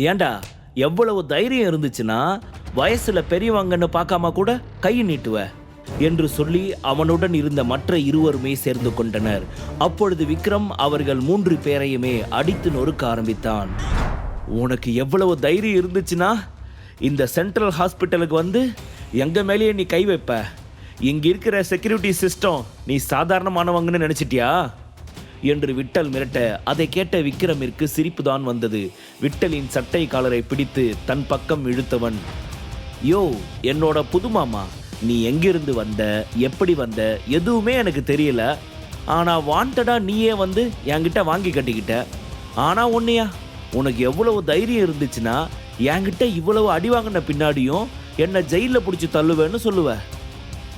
ஏண்டா எவ்வளவு தைரியம் இருந்துச்சுன்னா வயசுல பெரியவங்கன்னு பார்க்காம கூட கை நீட்டுவ? என்று சொல்லி அவனுடன் இருந்த மற்ற இருவருமே சேர்ந்து கொண்டனர். அப்பொழுது விக்ரம் அவர்கள் மூன்று பேரையுமே அடித்து நொறுக்க ஆரம்பித்தான். உனக்கு எவ்வளவு தைரியம் இருந்துச்சுன்னா இந்த சென்ட்ரல் ஹாஸ்பிட்டலுக்கு வந்து எங்க மேலேயே நீ கை வைப்ப. இங்க இருக்கிற செக்யூரிட்டி சிஸ்டம் நீ சாதாரணமானவங்கன்னு நினைச்சிட்டியா? என்று விட்டல் மிரட்ட அதை கேட்ட விக்ரமிற்கு சிரிப்புதான் வந்தது. விட்டலின் சட்டை காலரை பிடித்து தன் பக்கம் இழுத்தவன் யோ என்னோட புது மாமா நீ எங்கிருந்து வந்த எப்படி வந்த எதுவுமே எனக்கு தெரியல. ஆனால் வாண்டடாக நீயே வந்து என்கிட்ட வாங்கி கட்டிக்கிட்ட. ஆனால் உன்னையா உனக்கு எவ்வளவு தைரியம் இருந்துச்சுன்னா என்கிட்ட இவ்வளவு அடி வாங்கின பின்னாடியும் என்னை ஜெயிலில் பிடிச்சி தள்ளுவேன்னு சொல்லுவ.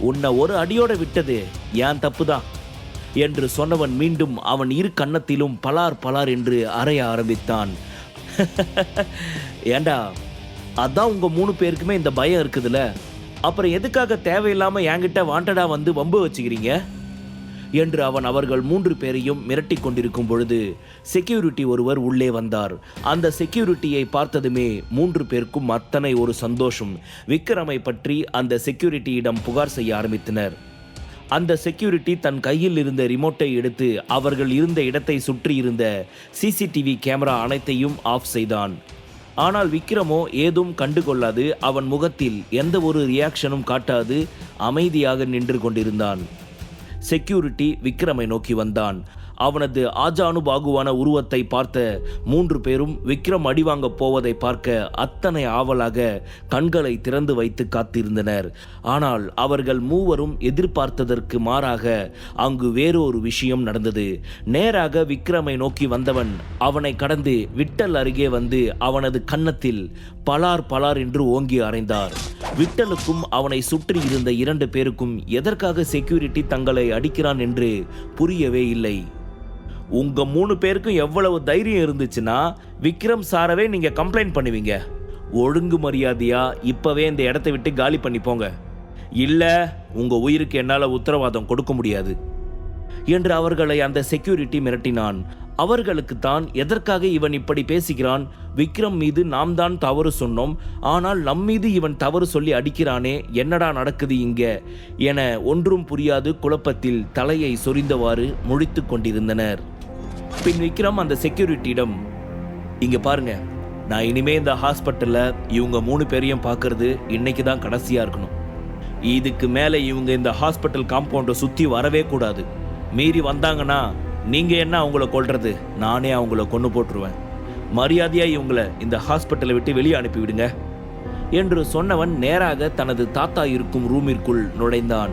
உன்னை ஒரு அடியோட விட்டது ஏன் தப்பு தான் என்று சொன்னவன் மீண்டும் அவன் இரு கன்னத்திலும் பலார் பலார் என்று அறைய ஆரம்பித்தான். ஏண்டா அதான் உங்கள் மூணு பேருக்குமே இந்த பயம் இருக்குதுல்ல அப்புறம் எதுக்காக தேவையில்லாமல் என்கிட்ட வாண்டடா வந்து வம்பு வச்சுக்கிறீங்க? என்று அவன் அவர்கள் மூன்று பேரையும் மிரட்டி கொண்டிருக்கும் பொழுது செக்யூரிட்டி ஒருவர் உள்ளே வந்தார். அந்த செக்யூரிட்டியை பார்த்ததுமே மூன்று பேருக்கும் அத்தனை ஒரு சந்தோஷம். விக்ரமை பற்றி அந்த செக்யூரிட்டியிடம் புகார் செய்ய ஆரம்பித்தனர். அந்த செக்யூரிட்டி தன் கையில் இருந்த ரிமோட்டை எடுத்து அவர்கள் இருந்த இடத்தை சுற்றி இருந்த சிசிடிவி கேமரா அனைத்தையும் ஆஃப் செய்தான். ஆனால் விக்ரமோ ஏதும் கண்டுகொள்ளாது அவன் முகத்தில் எந்த ஒரு ரியாக்ஷனும் காட்டாது அமைதியாக நின்று கொண்டிருந்தான். செக்யூரிட்டி விக்ரமை நோக்கி வந்தான். அவனது ஆஜானுபாகுவான உருவத்தை பார்த்த மூன்று பேரும் விக்ரம் அடிவாங்க போவதை பார்க்க அத்தனை ஆவலாக கண்களை திறந்து வைத்து காத்திருந்தனர். ஆனால் அவர்கள் மூவரும் எதிர்பார்த்ததற்கு மாறாக அங்கு வேறொரு விஷயம் நடந்தது. நேராக விக்ரமை நோக்கி வந்தவன் அவனை கடந்து விட்டல் அருகே வந்து அவனது கன்னத்தில் பலார் பலார் என்று ஓங்கி அறைந்தார். விட்டலுக்கும் அவனை சுற்றி இருந்த இரண்டு பேருக்கும் எதற்காக செக்யூரிட்டி தங்களை அடிக்கிறான் என்று புரியவே இல்லை. உங்க மூணு பேருக்கும் எவ்வளவு தைரியம் இருந்துச்சுன்னா விக்ரம் சாரவே நீங்க கம்ப்ளைண்ட் பண்ணுவீங்க. ஒழுங்கு மரியாதையா இப்பவே இந்த இடத்த விட்டு காலி பண்ணி போங்க. இல்ல உங்க உயிருக்கு என்னால் உத்தரவாதம் கொடுக்க முடியாது. என்று அவர்களை அந்த செக்யூரிட்டி மிரட்டினான். அவர்களுக்கு தான் எதற்காக இவன் இப்படி பேசுகிறான்? விக்ரம் மீது நாம் தான் தவறு சொன்னோம். ஆனால் நம் மீது இவன் தவறு சொல்லி அடிக்கிறானே என்னடா நடக்குது இங்க? என ஒன்றும் புரியாது குழப்பத்தில் தலையை சொரிந்தவாறு முழித்து கொண்டிருந்தனர். பின் விக்ரம் அந்த செக்யூரிட்டியிடம். இங்க பாருங்க நான் இனிமே இந்த ஹாஸ்பிட்டல்ல இவங்க மூணு பேரையும் பார்க்கறது இன்னைக்கு தான் கடைசியா இருக்கணும். இதுக்கு மேலே இவங்க இந்த ஹாஸ்பிட்டல் காம்பவுண்டை சுற்றி வரவே கூடாது. மீறி வந்தாங்கன்னா நீங்கள் என்ன அவங்கள கொல்றது? நானே அவங்கள கொண்டு போட்டுருவேன். மரியாதையாக இவங்கள இந்த ஹாஸ்பிட்டலை விட்டு வெளியே அனுப்பிவிடுங்க. என்று சொன்னவன் நேராக தனது தாத்தா இருக்கும் ரூமிற்குள் நுழைந்தான்.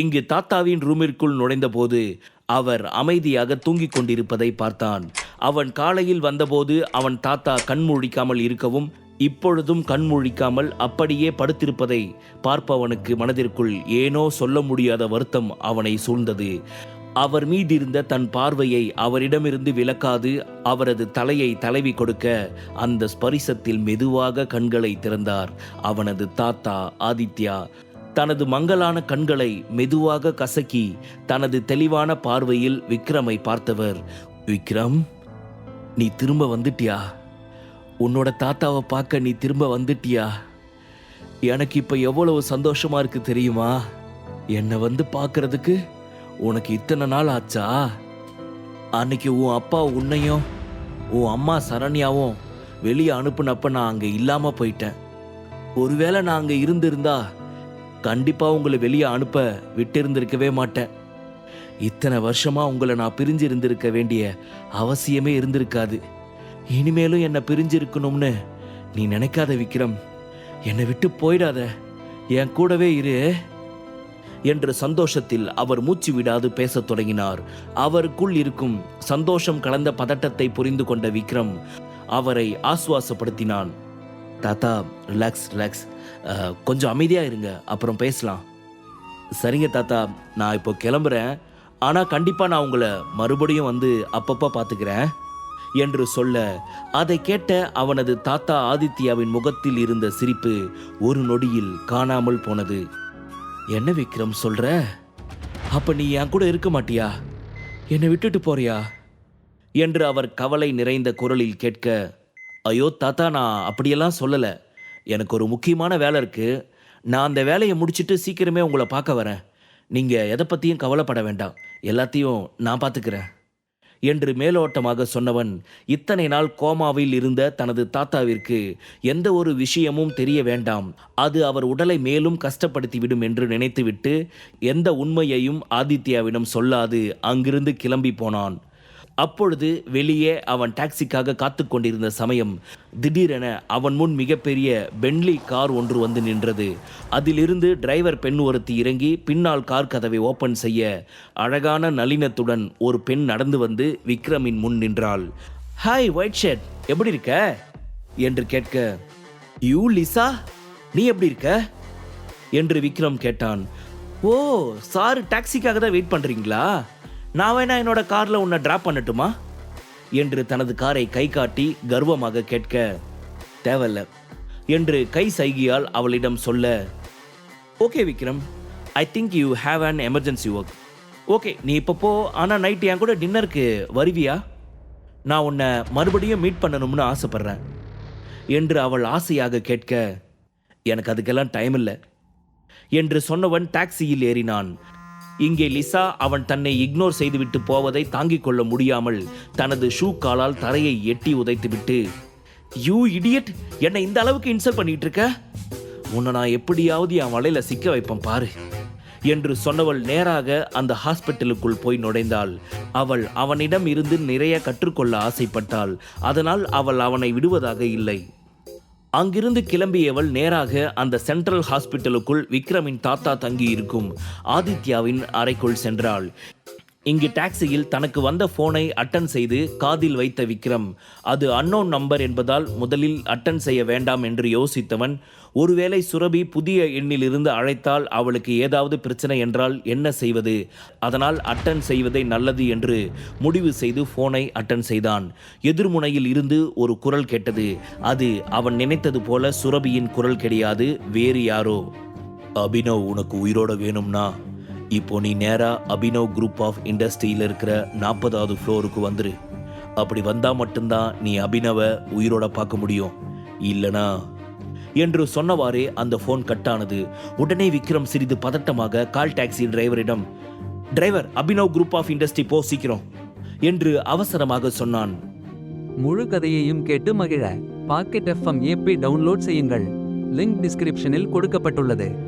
இங்கு தாத்தாவின் ரூமிற்குள் நுழைந்தபோது அவர் அமைதியாக தூங்கிக் கொண்டிருப்பதை பார்த்தான். அவன் காலையில் வந்தபோது அவன் தாத்தா கண்முழிக்காமல் இருக்கவும் இப்பொழுதும் கண்முழிக்காமல் அப்படியே படுத்திருப்பதை பார்ப்பவனுக்கு மனதிற்குள் ஏனோ சொல்ல முடியாத வருத்தம் அவனை சூழ்ந்தது. அவர் மீதிருந்த தன் பார்வையை அவரிடமிருந்து விலக்காது அவரது தலையை தலைவி கொடுக்க அந்த ஸ்பரிசத்தில் மெதுவாக கண்களை திறந்தார். அவனது தாத்தா ஆதித்யா தனது மங்கலான கண்களை மெதுவாக கசக்கி தனது தெளிவான பார்வையில் விக்ரமை பார்த்தவர் விக்ரம் நீ திரும்ப வந்துட்டியா? உன்னோட தாத்தாவை பார்க்க நீ திரும்ப வந்துட்டியா? எனக்கு இப்ப எவ்வளவு சந்தோஷமா இருக்கு தெரியுமா? என்னை வந்து பார்க்கறதுக்கு உனக்கு இத்தனை நாள் ஆச்சா? அன்னைக்கு உன் அப்பா உன்னையும் உன் அம்மா சரண்யாவும் வெளியே அனுப்புனப்ப நான் அங்கே இல்லாமல் போயிட்டேன். ஒருவேளை நான் அங்கே இருந்திருந்தா கண்டிப்பா உங்களை வெளியே அனுப்ப விட்டிருந்திருக்கவே மாட்டேன். இத்தனை வருஷமா உங்களை நான் பிரிஞ்சு இருந்திருக்க வேண்டிய அவசியமே இருந்திருக்காது. இனிமேலும் என்னை பிரிஞ்சு இருக்கணும்னு நீ நினைக்காத விக்ரம். என்னை விட்டு போயிடாத. என் கூடவே இரு. என்று சந்தோஷத்தில் அவர் மூச்சு விடாது பேசத் தொடங்கினார். அவருக்குள் இருக்கும் சந்தோஷம் கலந்த பதட்டத்தை புரிந்து கொண்ட விக்ரம் அவரை ஆசுவாசப்படுத்தினான் தாத்தா ரிலாக்ஸ் ரிலாக்ஸ் கொஞ்சம் அமைதியாக இருங்க அப்புறம் பேசலாம். சரிங்க தாத்தா நான் இப்போ கிளம்புறேன். ஆனால் கண்டிப்பாக நான் உங்களை மறுபடியும் வந்து அப்பப்போ பார்த்துக்கிறேன் என்று சொல்ல அதை கேட்ட அவனது தாத்தா ஆதித்யாவின் முகத்தில் இருந்த சிரிப்பு ஒரு நொடியில் காணாமல் போனது. என்ன விக்ரம் சொல்ற? அப்ப நீ என் கூட இருக்க மாட்டியா? என்னை விட்டுட்டு போறியா? என்று அவர் கவலை நிறைந்த குரலில் கேட்க ஐயோ தாத்தா நான் அப்படியெல்லாம் சொல்லலை. எனக்கு ஒரு முக்கியமான வேலை இருக்குது நான் அந்த வேலையை முடிச்சுட்டு சீக்கிரமே உங்களை பார்க்க வரேன். நீங்கள் எதை பற்றியும் கவலைப்பட வேண்டாம். எல்லாத்தையும் நான் பார்த்துக்கிறேன். என்று மேலோட்டமாக சொன்னவன் இத்தனை நாள் கோமாவில் இருந்த தனது தாத்தாவிற்கு எந்த ஒரு விஷயமும் தெரிய வேண்டாம். அது அவர் உடலை மேலும் கஷ்டப்படுத்திவிடும் என்று நினைத்துவிட்டு எந்த உண்மையையும் ஆதித்யாவிடம் சொல்லாது அங்கிருந்து கிளம்பி போனான். அப்பொழுது வெளியே அவன் டாக்ஸிக்காக காத்து கொண்டிருந்த சமயம் திடீரென அவன் முன் மிகப்பெரிய பென்லி கார் ஒன்று வந்து நின்றது. அதிலிருந்து டிரைவர் பெண் ஒருத்தி இறங்கி பின்னால் கார் கதவை ஓபன் செய்ய அழகான நளினத்துடன் ஒரு பெண் நடந்து வந்து விக்ரமின் முன் நின்றாள். ஹாய் ஒயிட் ஷர்ட் எப்படி இருக்க? என்று கேட்க யூ லிசா நீ எப்படி இருக்க? என்று விக்ரம் கேட்டான். ஓ சார் டாக்ஸிக்காக தான் வெயிட் பண்ணுறீங்களா நான் வேணா என்னோட கார்ல உன்னை டிராப் பண்ணட்டுமா? என்று தனது காரை கை காட்டி கர்வமாக கேட்க தேவையில்ல என்று கை சைகியால் அவளிடம் சொல்ல okay Vikram. I think you have an emergency work okay நீ இப்போ போ. ஆனால் நைட் என் கூட டின்னருக்கு வருவியா? நான் உன்னை மறுபடியும் மீட் பண்ணணும்னு ஆசைப்பட்றேன் என்று அவள் ஆசையாக கேட்க எனக்கு அதுக்கெல்லாம் டைம் இல்லை என்று சொன்னவன் டாக்ஸியில் ஏறினான். இங்கே லிசா அவன் தன்னை இக்னோர் செய்துவிட்டு போவதை தாங்கிக் கொள்ள முடியாமல் தனது ஷூ காலால் தரையை எட்டி உதைத்துவிட்டு யூ இடியட் என்னை இந்த அளவுக்கு இன்சல்ட் பண்ணிட்டு இருக்க உன்னை நான் எப்படியாவது என் வலையில சிக்க வைப்பேன் பாரு என்று சொன்னவள் நேராக அந்த ஹாஸ்பிட்டலுக்குள் போய் நுழைந்தாள். அவள் அவனிடம் இருந்து நிறைய கற்றுக்கொள்ள ஆசைப்பட்டாள். அதனால் அவள் அவனை விடுவதாக இல்லை. அங்கிருந்து கிளம்பியவள் நேராக அந்த சென்ட்ரல் ஹாஸ்பிட்டலுக்குள் விக்ரமின் தாத்தா தங்கி இருக்கும் ஆதித்யாவின் அறைக்குள் சென்றாள். இங்கு டாக்ஸியில் தனக்கு வந்த போனை அட்டன் செய்து காதில் வைத்த விக்ரம். அது அன்னோன் நம்பர் என்பதால் முதலில் அட்டன் செய்ய வேண்டாம் என்று யோசித்தவன் ஒருவேளை சுரபி புதிய எண்ணிலிருந்து அழைத்தால் அவளுக்கு ஏதாவது பிரச்சனை என்றால் என்ன செய்வது? அதனால் அட்டன் செய்வதே நல்லது என்று முடிவு செய்து போனை அட்டன் செய்தான். எதிர்முனையில் இருந்து ஒரு குரல் கேட்டது. அது அவன் நினைத்தது போல சுரபியின் குரல் கிடையாது வேறு யாரோ. அபினவ் உனக்கு உயிரோட வேணும்னா இப்போ நீ நேரா அபினவ் குரூப் ஆஃப் இண்டஸ்ட்ரியில் இருக்கிற நாற்பதாவது ஃப்ளோருக்கு வந்துரு. அப்படி வந்தா மட்டும்தான் நீ அபினவை உயிரோட பார்க்க முடியும். இல்லனா? என்று சொன்னவாறே அந்த ஃபோன் கட்டானது. உடனே விக்ரம் சிறிது பதட்டமாக call taxi டிரைவரிடம் driver Abhinav group of industry போ சீக்கிரம் என்று அவசரமாக சொன்னான். முழு கதையையும் கேட்டு மகிழ. பாக்கெட் எஃப்எம் ஏபி டவுன்லோட் செய்யுங்கள். லிங்க் டிஸ்கிரிப்ஷனில் கொடுக்கப்பட்டுள்ளது.